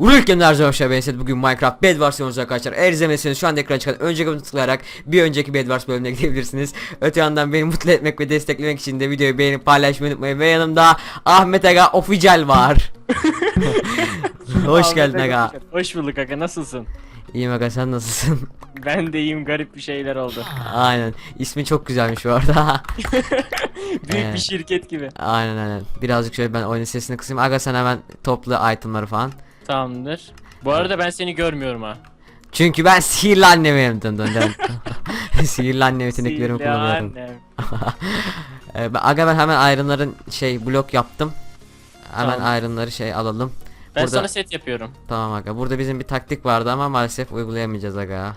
Zaman hoşça ben bugün Minecraft Bed Wars oynuyoruz arkadaşlar. Eğer izlemediyseniz şu anda ekrana çıkan önceki butona tıklayarak bir önceki Bed Wars bölümüne gidebilirsiniz. Öte yandan beni mutlu etmek ve desteklemek için de videoyu beğenip paylaşmayı unutmayın. Ve yanımda Ahmet Aga Official var. Hoş geldin Aga. Hoş bulduk Aga nasılsın? İyiyim Aga sen nasılsın? Ben de iyiyim garip bir şeyler oldu. aynen. İsmi çok güzelmiş bu arada. Büyük Ee. bir şirket gibi. aynen aynen. Birazcık şöyle ben oyunun sesini kısayım. Aga sen hemen topla itemları falan. Tamamdır. Bu arada ben seni görmüyorum ha. Çünkü ben sihirli dön dön. sihirli annem yeteneklerimi Sihirli kullanıyorum. annem. Ee, ben- aga ben hemen iron'ların şey blok yaptım. Hemen Tamam. iron'ları şey alalım. Ben Burada- sana set yapıyorum. Tamam aga. Burada bizim bir taktik vardı ama maalesef uygulayamayacağız aga.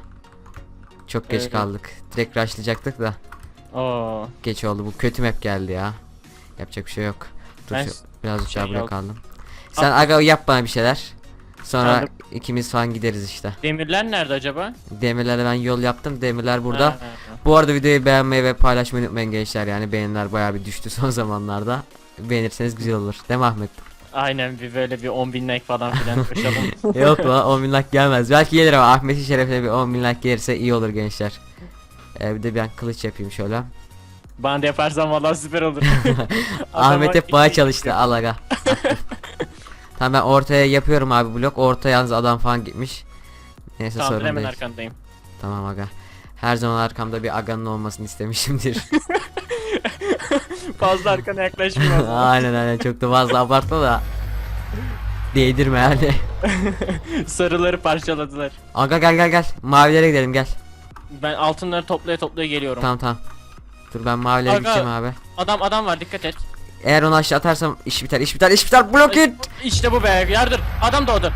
Çok geç Evet. kaldık. Direkt rushlayacaktık da Oo. geç oldu. Bu kötü map geldi ya. Yapacak bir şey yok. Dur Ben şu, birazcık şey daha blok yok. aldım. Sen aga yap bana bir şeyler. Sonra Aldım. ikimiz falan gideriz işte. Demirler nerede acaba? Demirlere ben yol yaptım. Demirler burada. Ha, ha, ha. Bu arada videoyu beğenmeyi ve paylaşmayı unutmayın gençler. Yani beğeniler bayağı bir düştü son zamanlarda. Beğenirseniz güzel olur. Değil mi Ahmet? Aynen bir böyle bir 10 bin like falan filan koşalım. Yok lan 10 bin like gelmez. Belki gelir ama Ahmet'in şerefine bir 10 bin like gelirse iyi olur gençler. Ee, bir de ben kılıç yapayım şöyle. Bana da yaparsan vallahi süper olur. Ahmet hep bana çalıştı al tamam ben ortaya yapıyorum abi blok. Orta yalnız adam falan gitmiş. Neyse Tamamdır sorun hemen değil. arkandayım. Tamam aga. Her zaman arkamda bir aganın olmasını istemişimdir. Fazla arkana yaklaşmıyor. aynen aynen çok da fazla abartma da. Değdirme yani. Sarıları parçaladılar. Aga gel gel gel. Mavilere gidelim gel. Ben altınları toplaya toplaya geliyorum. Tamam tamam. Dur ben mavilere Aga. gideceğim abi. Adam adam var dikkat et. Eğer onu aşağı atarsam iş biter iş biter iş biter. Blok it. İşte bu be yardır. Adam doğdu.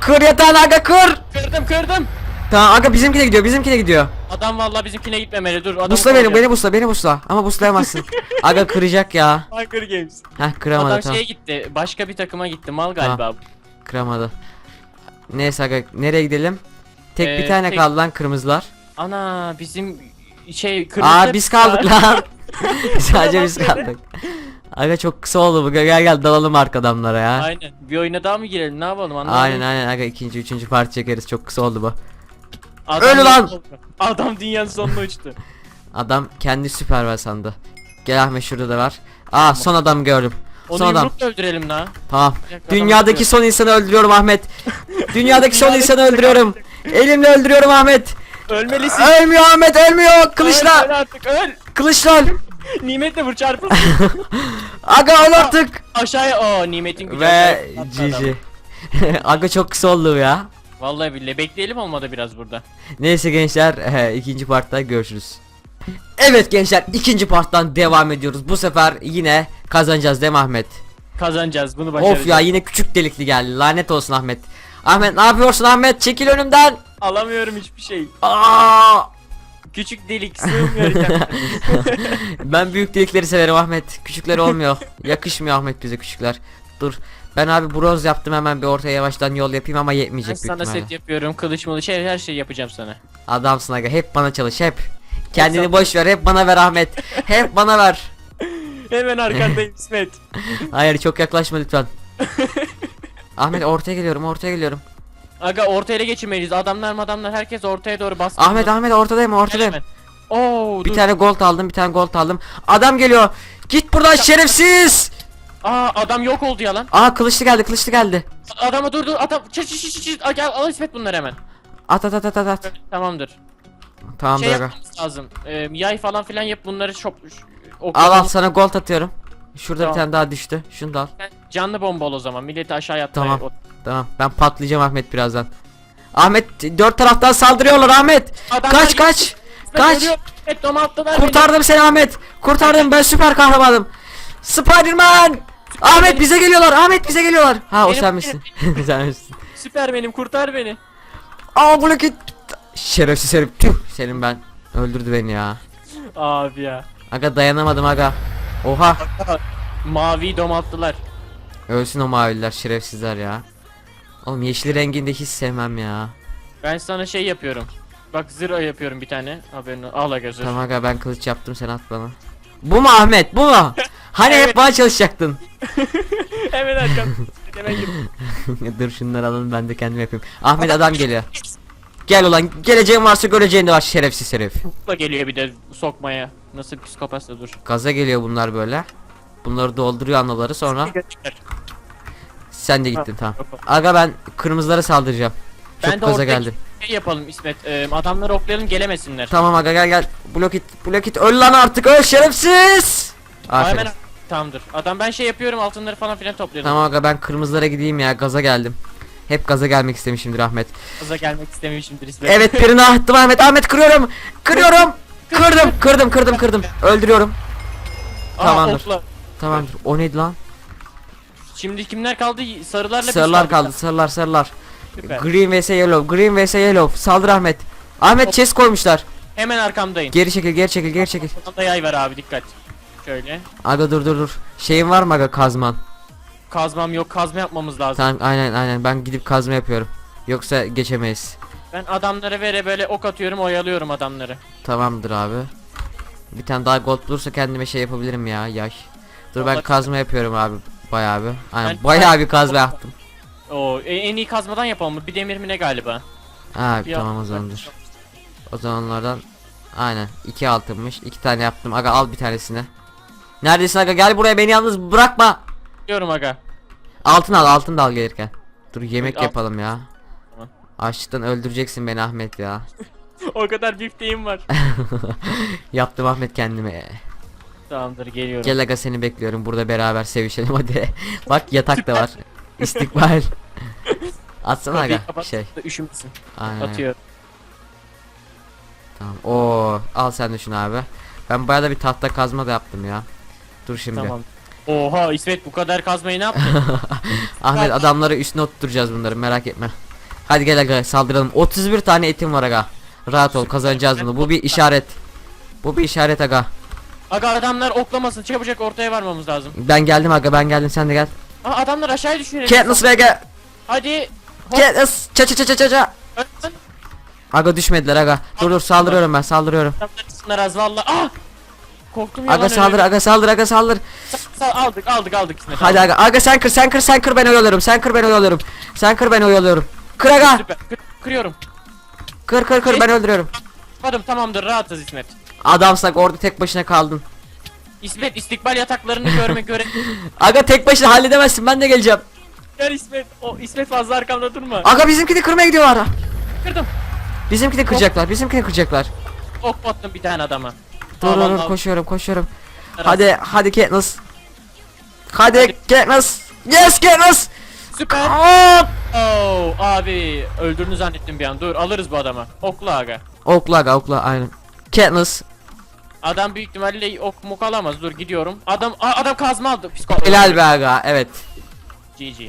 Kır yatağını aga kır. Kırdım kırdım. Tamam aga bizimkine gidiyor bizimkine gidiyor. Adam vallahi bizimkine gitmemeli. Dur adam. Busla beni beni busla beni busla. Ama buslayamazsın. aga kıracak ya. Hunger Games. Heh kıramadı Adam tamam. şeye gitti. Başka bir takıma gitti. Mal galiba. Kıramadı. Neyse aga nereye gidelim? Tek bir Ee, tane tek- kaldı lan kırmızılar. Ana bizim şey kırmızı. Aa biz kaldık lan. Sadece Tamam, biz kaldık. Aga çok kısa oldu bu. Gel gel dalalım arka adamlara ya. Aynen. Bir oyuna daha mı girelim? Ne yapalım? Anlamadım. Aynen aynen aga ikinci üçüncü parti çekeriz çok kısa oldu bu. Adam Öl lan! Adam dünyanın sonuna uçtu. Adam kendi süper var sandı. Gel Ahmet şurada da var. Aa son adam gördüm. Onu son adam. yumrukla öldürelim la. Tamam. Dünyadaki son insanı öldürüyorum Ahmet. Dünyadaki son insanı öldürüyorum. Elimle öldürüyorum Ahmet. Ölmelisin. Ölmüyor Ahmet ölmüyor. Öl, öl Kılıçla. artık öl. Kılıçla. Nimetle vur çarpılsın. Aga artık. Aşağıya o nimetin gücü. Ve adam. GG. Aga çok kısa oldu ya. Vallahi billahi bekleyelim olmadı biraz burada. Neyse gençler ikinci partta görüşürüz. Evet gençler ikinci parttan devam ediyoruz. Bu sefer yine kazanacağız değil mi Ahmet? Kazanacağız bunu başaracağız. Of ya yine küçük delikli geldi. Lanet olsun Ahmet. Ahmet ne yapıyorsun Ahmet? Çekil önümden. Alamıyorum hiçbir şey. Aa! Küçük delik sığmıyor. Ben büyük delikleri severim Ahmet. Küçükleri olmuyor. Yakışmıyor Ahmet bize küçükler. Dur. Ben abi bronz yaptım hemen bir ortaya yavaştan yol yapayım ama ben yetmeyecek büyük sana ihtimalle. set yapıyorum. Kılıç mılıç her, her şey yapacağım sana. Adamsın aga hep bana çalış hep. Kendini boş ver hep bana ver Ahmet. hep bana ver. Hemen arkandayım İsmet. Hayır çok yaklaşma lütfen. Ahmet ortaya geliyorum ortaya geliyorum. Aga ortaya ele geçirmeliyiz. Adamlar adamlar herkes ortaya doğru baskın. Ahmet Ahmet ortadayım ortadayım. Oo Bir dur. tane gold aldım bir tane gold aldım. Adam geliyor. Git buradan şerefsiz. Aa adam yok oldu ya lan. Aa kılıçlı geldi kılıçlı geldi. Adama dur dur adam. Çı çı çı çı Gel al İsmet bunları hemen. At at at at at. at. Tamamdır. Tamam şey aga. lazım. Ee, yay falan filan yap bunları çok. Al al sana gold atıyorum. Şurada Tamam. bir tane daha düştü. Şunu da al. Canlı bomba ol o zaman. Milleti aşağı attı. Tamam. Tamam ben patlayacağım Ahmet birazdan. Ahmet dört taraftan saldırıyorlar Ahmet. Kaç kaç. Kaç. Evet domalttılar Kurtardım seni Ahmet. Kurtardım ben süper kahramanım. Spiderman. Ahmet bize geliyorlar. Ahmet bize geliyorlar. Ha o Benim- sen misin? sen misin? beni. Süper benim kurtar beni. Aa bu git. Şerefsiz herif. Tüh senin ben. Öldürdü beni ya. Abi ya. Aga dayanamadım aga. Oha. Mavi domalttılar. Ölsün o maviler şerefsizler ya. Oğlum yeşil renginde hiç sevmem ya. Ben sana şey yapıyorum. Bak zırh yapıyorum bir tane. Haberini al aga zırh. Tamam aga ben kılıç yaptım sen at bana. Bu mu Ahmet bu mu? Hani Evet. hep bana çalışacaktın. Hemen arkam. Demedim. Dur şunları alalım ben de kendim yapayım. Ahmet adam geliyor. Gel ulan geleceğin varsa göreceğin de var şerefsiz herif. Da geliyor bir de sokmaya. Nasıl psikopatsa dur. Gaza geliyor bunlar böyle. Bunları dolduruyor anıları sonra sen de gittin tamam. Aga ben kırmızılara saldıracağım. Çok Ben de gaza geldim. Şey yapalım İsmet. e, adamları oklayalım gelemesinler. Tamam aga gel gel. Blok it blok it öl lan artık öl şerefsiz. Aferin. Hemen tamamdır. Adam ben şey yapıyorum altınları falan filan topluyorum. Tamam aga ben kırmızılara gideyim ya gaza geldim. Hep gaza gelmek istemişimdir Ahmet. Gaza gelmek istememişimdir İsmet. Evet birini attım Ahmet. Ahmet kırıyorum. Kırıyorum. Kırdım kırdım kırdım kırdım. Öldürüyorum. Aa, tamamdır. okla. Tamamdır. O neydi lan? Şimdi kimler kaldı? Sarılarla biz Sarılar kaldı. Sarılar sarılar. Süper. Green vs yellow. Green vs yellow. Saldır Ahmet. Ahmet chest koymuşlar. Hemen arkamdayım. Geri çekil geri çekil geri çekil. Bana yay ver abi dikkat. Şöyle. Aga dur dur dur. Şeyin var mı aga kazman? Kazmam yok kazma yapmamız lazım. Tamam aynen aynen ben gidip kazma yapıyorum. Yoksa geçemeyiz. Ben adamlara vere böyle ok atıyorum oyalıyorum adamları. Tamamdır abi. Bir tane daha gold bulursa kendime şey yapabilirim ya yaş. Dur ben kazma yapıyorum abi. Bayağı bir. Aynen Ben- bayağı bir kazma yaptım. Oo e- en iyi kazmadan yapalım mı? Bir demir mi ne galiba? Ha Bir tamam o al- zamandır. O zamanlardan aynen iki altınmış. iki tane yaptım. Aga al bir tanesini. Neredesin aga gel buraya beni yalnız bırakma. Diyorum aga. Altın al altın da al gelirken. Dur yemek al. yapalım ya. Açlıktan öldüreceksin beni Ahmet ya. o kadar bifteğim var. Yaptım Ahmet kendime. Tamamdır geliyorum. Gel aga seni bekliyorum burada beraber sevişelim hadi. Bak yatak da var. İstikbal. Atsana aga kapat şey. Aynen. Atıyor. Tamam. Oo, al sen de şunu abi. Ben bayağı da bir tahta kazma da yaptım ya. Dur şimdi. Tamam. Oha İsmet bu kadar kazmayı ne yaptın? Ahmet adamları üstüne oturtacağız bunları merak etme. Hadi gel aga saldıralım. 31 tane etim var aga. Rahat ol kazanacağız bunu. Bu bir işaret. Bu bir işaret aga. aga adamlar oklamasın çabucak ortaya varmamız lazım. Ben geldim aga ben geldim sen de gel. Aa adamlar aşağıya düşüyor. Katniss Vega. Hadi. Hop. Katniss. Ça ça ça ça ça. Aga düşmediler aga. Dur dur saldırıyorum ben saldırıyorum. Adamlar az valla. Ah! Korktum ya Aga saldır aga saldır aga saldır. Sa- sa- aldık aldık aldık. Hadi aga aga sen kır sen kır sen kır ben oyalıyorum. Sen kır ben oyalıyorum. Sen kır ben oyalıyorum. Kır aga. Süper. Kır- kırıyorum. Kır kır kır ben öldürüyorum. Kırmadım tamamdır rahatız İsmet. Adamsak orada tek başına kaldın. İsmet istikbal yataklarını görme göre. Aga tek başına halledemezsin ben de geleceğim. Gel İsmet. O İsmet fazla arkamda durma. Aga bizimkini kırmaya gidiyorlar. Kırdım. Bizimkini kıracaklar. Bizimkini kıracaklar. Ok attım bir tane adama. Dur dur dur koşuyorum koşuyorum. Hadi hadi Katniss. Hadi Hadi. Katniss. Yes Katniss. Süper. Hop. Oo abi öldürdüğünü zannettim bir an. Dur alırız bu adamı. Okla aga. Okla aga okla aynen. Katniss. Adam büyük ihtimalle ok mok alamaz. Dur gidiyorum. Adam Aa, adam kazma aldı. Psiko. Helal be aga evet. GG.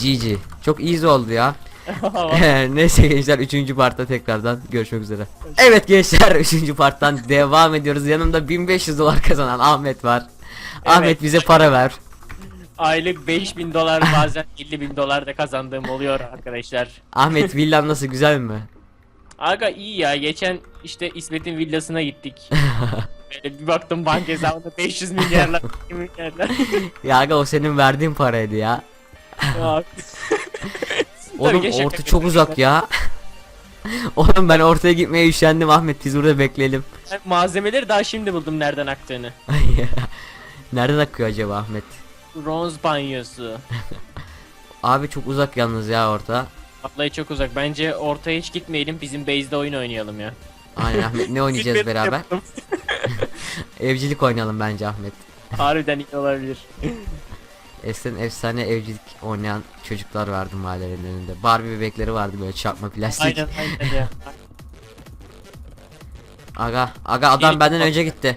GG. Çok easy oldu ya. Neyse gençler 3. partta tekrardan görüşmek üzere. Evet gençler 3. parttan devam ediyoruz. Yanımda 1500 dolar kazanan Ahmet var. Ahmet bize para ver. Aylık 5000 dolar bazen 50 bin dolar da kazandığım oluyor arkadaşlar. Ahmet villan nasıl güzel mi? Aga iyi ya geçen işte İsmet'in villasına gittik. Böyle bir baktım banka hesabında 500 milyarlar 2 milyarlar. Ya aga o senin verdiğin paraydı ya. Ya. Oğlum Tabii ki şaka orta çok yapıyorum. uzak ya. Oğlum ben ortaya gitmeye üşendim Ahmet biz burada bekleyelim. Ben malzemeleri daha şimdi buldum nereden aktığını. Nereden akıyor acaba Ahmet? Bronz banyosu. Abi çok uzak yalnız ya orta. Vallahi çok uzak. Bence ortaya hiç gitmeyelim. Bizim base'de oyun oynayalım ya. Aynen Ahmet ne oynayacağız beraber? Evcilik oynayalım bence Ahmet. Harbiden iyi olabilir. Eskiden efsane evcilik oynayan çocuklar vardı mahallenin önünde. Barbie bebekleri vardı böyle çakma plastik. aynen aynen ya. Aga, aga adam Geri- benden önce gitti.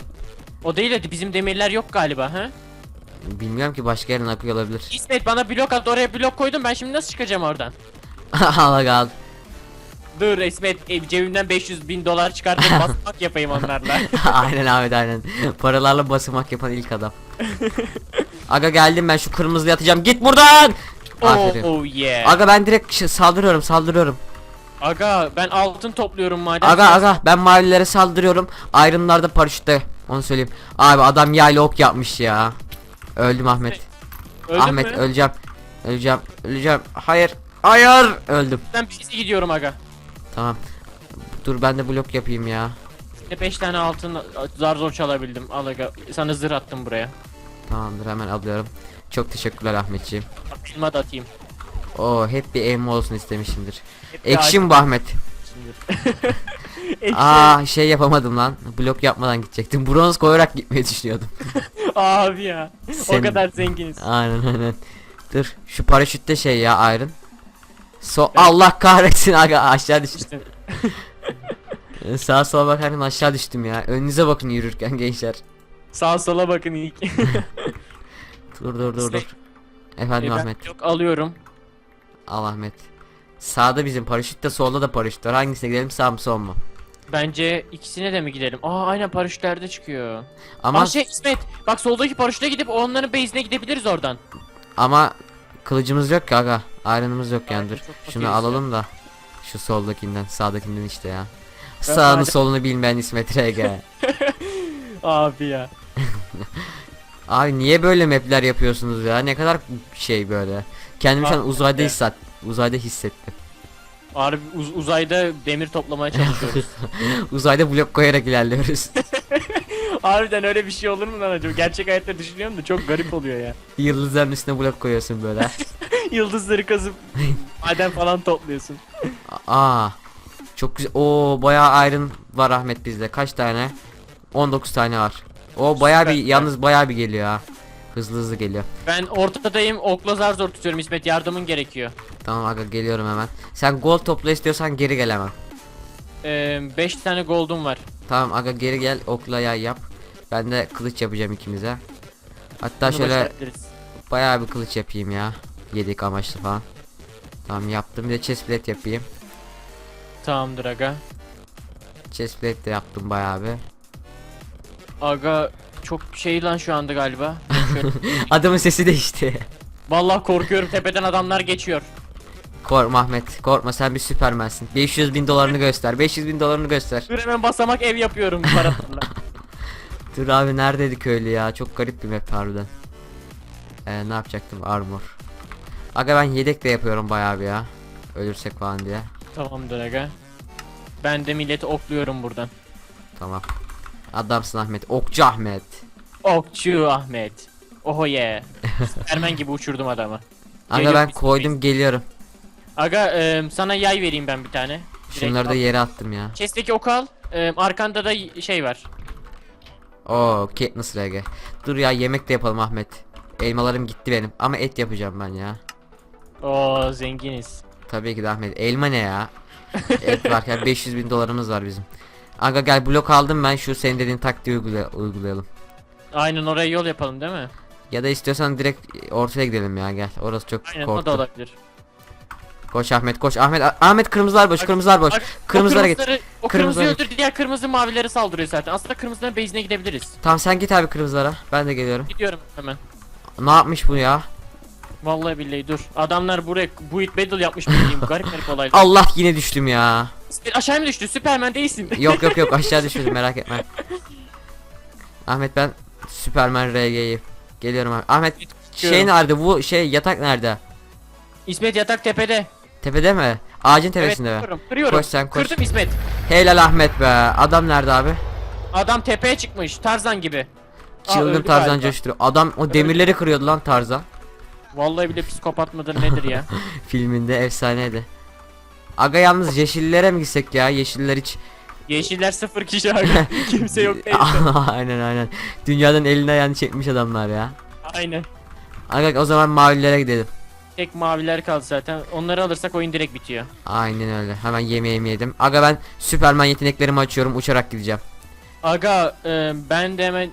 O değil de bizim demirler yok galiba ha? Bilmiyorum ki başka yerden akıyor olabilir. İsmet bana blok at oraya blok koydum ben şimdi nasıl çıkacağım oradan? al aga al. Dur İsmet e, cebimden 500 bin dolar çıkartıp basmak yapayım onlarla. aynen Ahmet aynen. Paralarla basamak yapan ilk adam. Aga geldim ben şu kırmızıya atacağım. Git buradan. oh, Aferin. oh yeah. Aga, Aga ben direkt saldırıyorum saldırıyorum. ben altın topluyorum madem. Aga aga ben mavilere saldırıyorum. Ayrımlarda paraşütte. Onu söyleyeyim. Abi adam yayla ok yapmış ya. Öldüm Ahmet. Öldün Ahmet mü? öleceğim. Öleceğim. Öleceğim. Hayır. Hayır. Öldüm. Ben birisi gidiyorum aga. Tamam. Dur ben de blok yapayım ya. 5 tane altın zar zor çalabildim. Al aga. Sana zırh attım buraya. Tamamdır hemen alıyorum. Çok teşekkürler Ahmetciğim. Da atayım. Oo hep bir elma olsun istemişimdir. Hep bir Ekşim bu Ahmet. Aa şey yapamadım lan. Blok yapmadan gidecektim. Bronz koyarak gitmeyi düşünüyordum. Abi ya. Sen- O kadar zenginiz. aynen aynen. Dur şu paraşütte şey ya Iron. So Allah kahretsin aga aşağı düştüm. İşte Sağa sola bakarken aşağı düştüm ya. Önünüze bakın yürürken gençler. sağa sola bakın ilk. Dur dur dur dur. Efendim E, ben Ahmet. Yok alıyorum. Al Ahmet. Sağda bizim paraşüt de solda da paraşüt var. Hangisine gidelim sağ mı sol mu? Bence ikisine de mi gidelim? Aa aynen paraşütlerde çıkıyor. Ama Ama şey İsmet bak soldaki paraşüte gidip onların base'ine gidebiliriz oradan. ama kılıcımız yok ki aga. Iron'ımız yok yani dur. çok Şunu fakiriz alalım da. Şu soldakinden sağdakinden işte ya. Sağını solunu bilmeyen İsmet Rege. Abi ya. Abi niye böyle mapler yapıyorsunuz ya? Ne kadar şey böyle. Kendimi şu an Abi, uzayda evet. hisset uzayda hissettim. Harbi uz- uzayda demir toplamaya çalışıyoruz. uzayda blok koyarak ilerliyoruz. Harbiden öyle bir şey olur mu lan acaba? Gerçek hayatta düşünüyorum da çok garip oluyor ya. Yıldızların üstüne blok koyuyorsun böyle. Yıldızları kazıp maden falan topluyorsun. Aa. Çok güzel. Oo bayağı iron var Ahmet bizde. Kaç tane? 19 tane var. O bayağı bir yalnız bayağı bir geliyor ha. Hızlı hızlı geliyor. Ben ortadayım okla zar zor tutuyorum İsmet yardımın gerekiyor. Tamam aga geliyorum hemen. Sen gol topla istiyorsan geri gel hemen. 5 tane gold'um var. Tamam aga geri gel okla yay yap. Ben de kılıç yapacağım ikimize. Hatta Bunu şöyle başarabiliriz. bayağı bir kılıç yapayım ya. Yedik amaçlı falan. Tamam yaptım. Bir de chest plate yapayım. Tamamdır aga. Chest plate de yaptım bayağı bir. Aga çok şey lan şu anda galiba. Şöyle- Adamın sesi değişti. Vallahi korkuyorum tepeden adamlar geçiyor. Korkma Ahmet. Korkma sen bir süpermensin. 500 bin dolarını göster. 500 bin dolarını göster. Dur hemen basamak ev yapıyorum paralarla. Dur abi neredeydi köylü ya? Çok garip bir map harbiden. Ee, ne yapacaktım? Armor. Aga ben yedek de yapıyorum bayağı bir ya. Ölürsek falan diye. Tamamdır aga. Ben de milleti okluyorum buradan. Tamam. Adamsın Ahmet. Okçu Ahmet. Okçu Ahmet. Oho ye. Superman gibi uçurdum adamı. Aga ben koydum geliyorum. Aga e, sana yay vereyim ben bir tane. Direkt Şunları da al. yere attım ya. Chest'teki oku al. E, arkanda da y- şey var. Oo Katniss RG. Dur ya yemek de yapalım Ahmet. Elmalarım gitti benim ama et yapacağım ben ya. Oo zenginiz. Tabii ki de Ahmet. Elma ne ya? et varken 500 bin dolarımız var bizim. Aga gel blok aldım ben şu senin dediğin taktiği uygula- uygulayalım. Aynen oraya yol yapalım değil mi? Ya da istiyorsan direkt ortaya gidelim ya gel. Orası çok Aynen o da olabilir. Koş Ahmet koş. Ahmet Ahmet kırmızılar boş Bak- kırmızılar boş. Bak, Kırmızılara git. kırmızıları, O Kırmızılara kırmızıyı öldür diğer kırmızı mavileri saldırıyor zaten. Aslında kırmızıların base'ine gidebiliriz. Tamam sen git abi kırmızılara. Ben de geliyorum. Gidiyorum hemen. Ne yapmış bu ya? Vallahi billahi dur. Adamlar buraya buit battle yapmış bildiğim garip garip olaylar. Allah yine düştüm ya. Aşağı mı düştü? Superman değilsin. Yok yok yok aşağı düşmedim merak etme. Ahmet ben Superman RG'yim. Geliyorum abi. Ahmet şey nerede bu şey yatak nerede? İsmet yatak tepede. Tepede mi? Ağacın Evet tepesinde mi? kırıyorum. Kırıyorum. Koş sen, koş. Kırdım İsmet. Helal Ahmet be. Adam nerede abi? Adam tepeye çıkmış. Tarzan gibi. Aa, Çılgın öldü Tarzan coşturuyor. Adam o demirleri kırıyordu lan Tarzan. Vallahi bile psikopat mıdır nedir ya? Filminde efsaneydi. Aga yalnız yeşillere mi gitsek ya? Yeşiller hiç Yeşiller sıfır kişi abi. Kimse yok değil. aynen aynen. Dünyadan eline ayağını çekmiş adamlar ya. Aynen. Aga o zaman mavilere gidelim. Tek maviler kaldı zaten. Onları alırsak oyun direkt bitiyor. Aynen öyle. Hemen yemeğimi yedim. Aga ben Süperman yeteneklerimi açıyorum. Uçarak gideceğim. Aga e, ben de hemen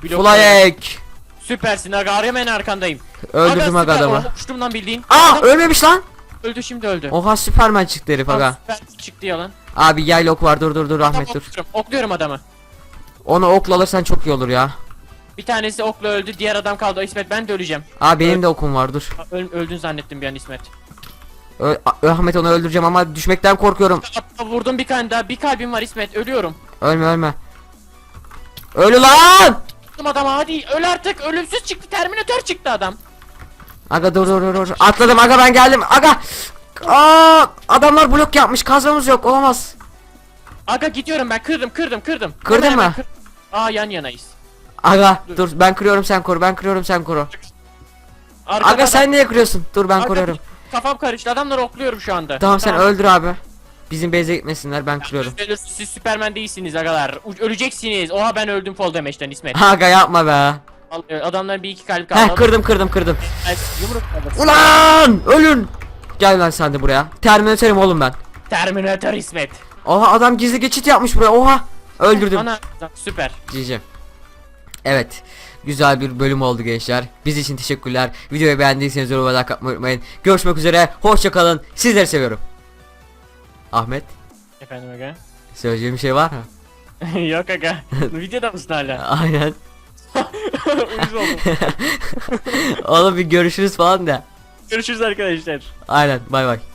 Flyek. Süpersin aga hemen arkandayım. Öldürdüm aga süper. adamı. Uçtum lan bildiğin. Aa Adam ölmemiş lan. Öldü şimdi öldü. Oha Süperman çıktı herif aga. süper çıktı yalan. Abi yay ok var dur dur dur Ahmet Tamam, dur. okluyorum, okluyorum adamı. Onu okla alırsan çok iyi olur ya. Bir tanesi okla öldü, diğer adam kaldı. İsmet ben de öleceğim. Aa benim de okum var dur. Öl- öldün zannettim bir an İsmet. Ö- A- Ahmet onu öldüreceğim ama düşmekten korkuyorum. Hatta vurdum bir tane daha. Bir kalbim var İsmet. Ölüyorum. Ölme ölme. Ölü lan! Vurdum adama hadi öl artık. Ölümsüz çıktı. Terminator çıktı adam. Aga dur dur dur dur. Atladım aga ben geldim. Aga. Aa, adamlar blok yapmış. Kazmamız yok. Olamaz. Aga gidiyorum ben kırdım kırdım kırdım. Kırdın Hemen, mı? kır- Aa yan yanayız. Aga dur ben kırıyorum sen koru. Ben kırıyorum sen koru. Arkadan Aga sen niye kırıyorsun? Dur ben Aga, koruyorum. Kafam karıştı adamları okluyorum şu anda. Tamam sen öldür abi. Bizim base'e gitmesinler ben kırıyorum. Siz, siz Süpermen değilsiniz agalar. U- Öleceksiniz. Oha ben öldüm fall damage'den İsmet. Aga yapma be. Adamların bir iki kalp kaldı. Heh kırdım kırdım kırdım. Ay, Yumruk kaldı. Ulan ölün. Gel lan sen de buraya. Terminatörüm oğlum ben. Terminator İsmet. Oha adam gizli geçit yapmış buraya. Oha. Öldürdüm. Ana süper. Diyeceğim. Evet. Güzel bir bölüm oldu gençler. Biz için teşekkürler. Videoyu beğendiyseniz yorum ve like atmayı unutmayın. Görüşmek üzere. Hoşça kalın. Sizleri seviyorum. Ahmet, Efendim aga. söyleyeceğim bir şey var mı? Yok aga. Videoda mısın hala? Aynen. Uyuz oldum. Oğlum bir görüşürüz falan da. Görüşürüz arkadaşlar. Aynen. Bay bay.